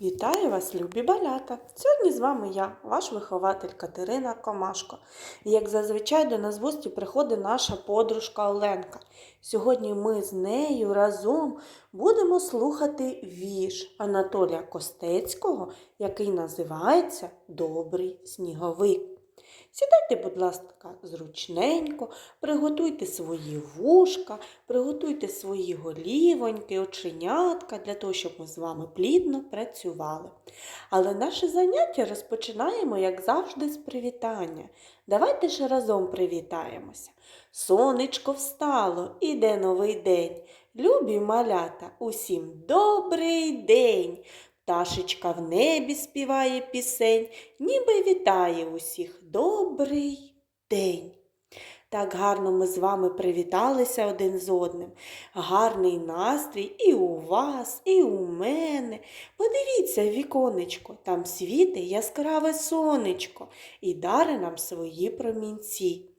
Вітаю вас, любі балята! Сьогодні з вами я, ваш вихователь Катерина Комашко. І як зазвичай до нас гості приходить наша подружка Оленка. Сьогодні ми з нею разом будемо слухати вірш Анатолія Костецького, який називається Добрий сніговик. Сідайте, будь ласка, зручненько, приготуйте свої вушка, приготуйте свої голівоньки, оченятка для того, щоб ми з вами плідно працювали. Але наше заняття розпочинаємо, як завжди, з привітання. Давайте ж разом привітаємося. Сонечко встало, іде новий день. Любі малята, усім добрий день! Пташечка в небі співає пісень, ніби вітає усіх добрий день. Так гарно ми з вами привіталися один з одним. Гарний настрій і у вас, і у мене. Подивіться віконечко, там світе яскраве сонечко і даре нам свої промінці.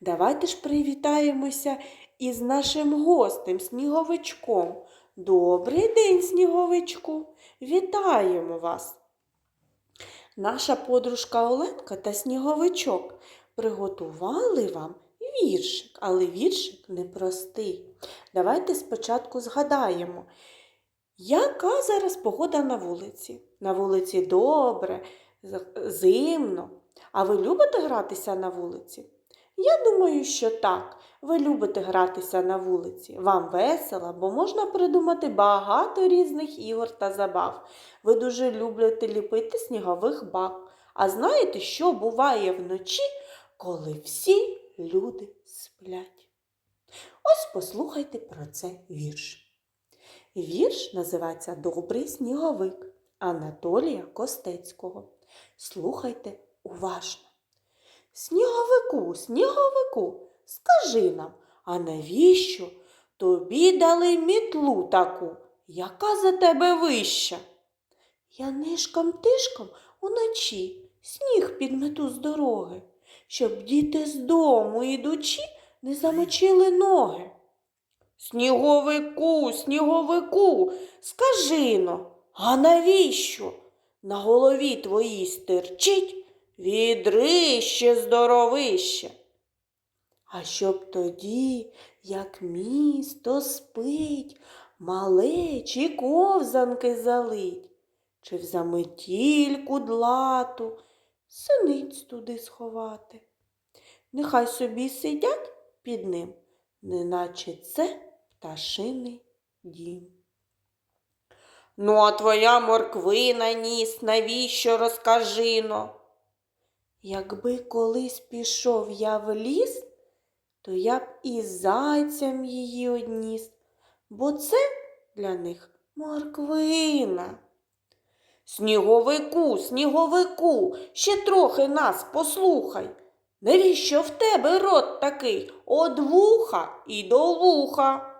Давайте ж привітаємося із нашим гостем, сніговичком. Добрий день, сніговичку! Вітаємо вас! Наша подружка Оленка та сніговичок приготували вам віршик, але віршик непростий. Давайте спочатку згадаємо, яка зараз погода на вулиці? На вулиці добре, зимно. А ви любите гратися на вулиці? Я думаю, що так. Ви любите гратися на вулиці. Вам весело, бо можна придумати багато різних ігор та забав. Ви дуже любите ліпити снігових баб. А знаєте, що буває вночі, коли всі люди сплять? Ось послухайте про це вірш. Вірш називається Добрий сніговик Анатолія Костецького. Слухайте уважно. Сніговику, сніговику, скажи нам, а навіщо тобі дали мітлу таку, яка за тебе вища? Я нишком тишком уночі сніг підмету з дороги, щоб діти з дому ідучи не замочили ноги. Сніговику, сніговику, скажи но, а навіщо? На голові твоїй стирчить відрище здоровище. А щоб тоді, як місто спить, малечі ковзанки залить, чи в заметільку длату синиць туди сховати. Нехай собі сидять під ним, неначе це пташиний дім. Ну, а твоя морквина ніс, навіщо розкажино? Якби колись пішов я в ліс, то я б і зайцям її одніс, бо це для них морквина. Сніговику, сніговику, ще трохи нас послухай. Навіщо в тебе рот такий од вуха і до вуха?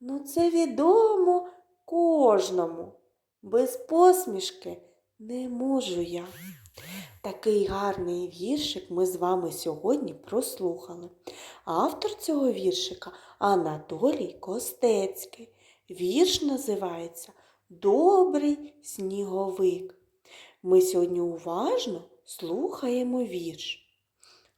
Ну, це відомо кожному. Без посмішки не можу я. Такий гарний віршик ми з вами сьогодні прослухали. Автор цього віршика Анатолій Костецький. Вірш називається Добрий сніговик. Ми сьогодні уважно слухаємо вірш.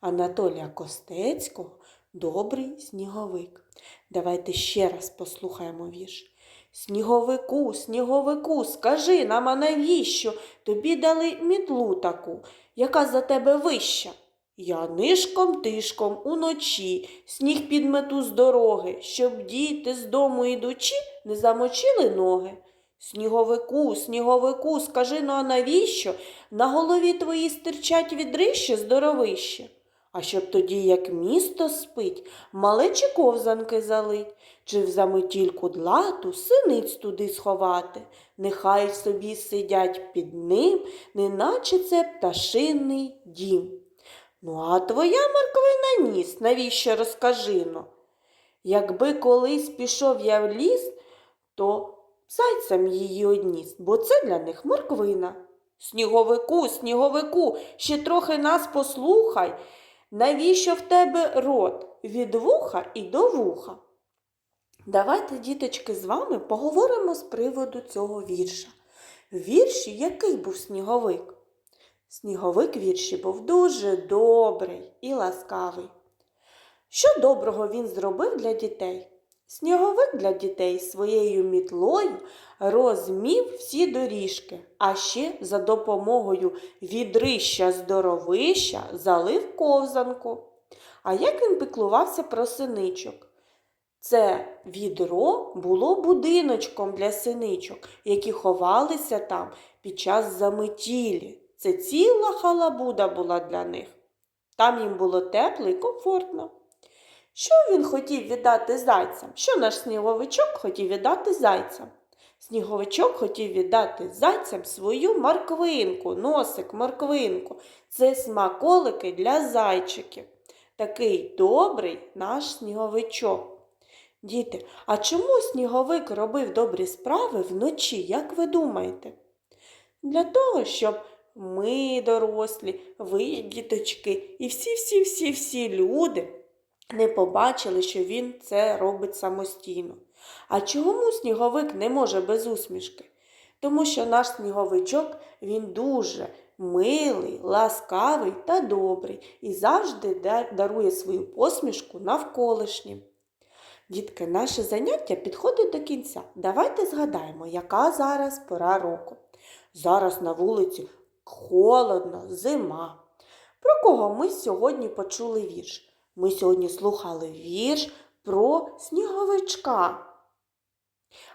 Анатолія Костецького Добрий сніговик. Давайте ще раз послухаємо вірш. Сніговику, сніговику, скажи нам, а навіщо тобі дали мітлу таку, яка за тебе вища? Я нишком тишком уночі сніг підмету з дороги, щоб діти з дому ідучи не замочили ноги. Сніговику, сніговику, скажи ну а навіщо? На голові твої стирчать відрище здоровище. А щоб тоді, як місто спить, малечі ковзанки залить, чи в заметільку длату синиць туди сховати, нехай собі сидять під ним, неначе це пташиний дім. Ну, а твоя морквина ніс, навіщо розкажино? Якби колись пішов я в ліс, то зайцям її одніс, бо це для них морквина. Сніговику, сніговику, ще трохи нас послухай. Навіщо в тебе рот від вуха і до вуха? Давайте, діточки, з вами поговоримо з приводу цього вірша. Вірші який був сніговик? Сніговик вірші був дуже добрий і ласкавий. Що доброго він зробив для дітей? Сніговик для дітей своєю мітлою розмів всі доріжки, а ще за допомогою відрища здоровища залив ковзанку. А як він піклувався про синичок? Це відро було будиночком для синичок, які ховалися там під час заметілі. Це ціла халабуда була для них. Там їм було тепло і комфортно. Що він хотів віддати зайцям? Що наш сніговичок хотів віддати зайцям? Сніговичок хотів віддати зайцям свою морквинку, носик, морквинку. Це смаколики для зайчиків. Такий добрий наш сніговичок. Діти, а чому сніговик робив добрі справи вночі, як ви думаєте? Для того, щоб ми, дорослі, ви, діточки, і всі-всі-всі-всі люди не побачили, що він це робить самостійно. А чому сніговик не може без усмішки? Тому що наш сніговичок він дуже милий, ласкавий та добрий і завжди дарує свою посмішку навколишнім. Дітки, наше заняття підходить до кінця. Давайте згадаємо, яка зараз пора року. Зараз на вулиці холодно, зима. Про кого ми сьогодні почули вірш? Ми сьогодні слухали вірш про сніговичка.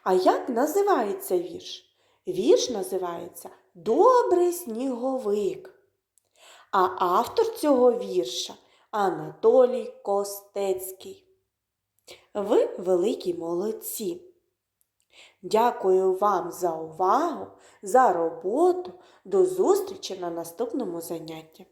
А як називається вірш? Вірш називається Добрий сніговик. А автор цього вірша Анатолій Костецький. Ви великі молодці. Дякую вам за увагу, за роботу. До зустрічі на наступному занятті.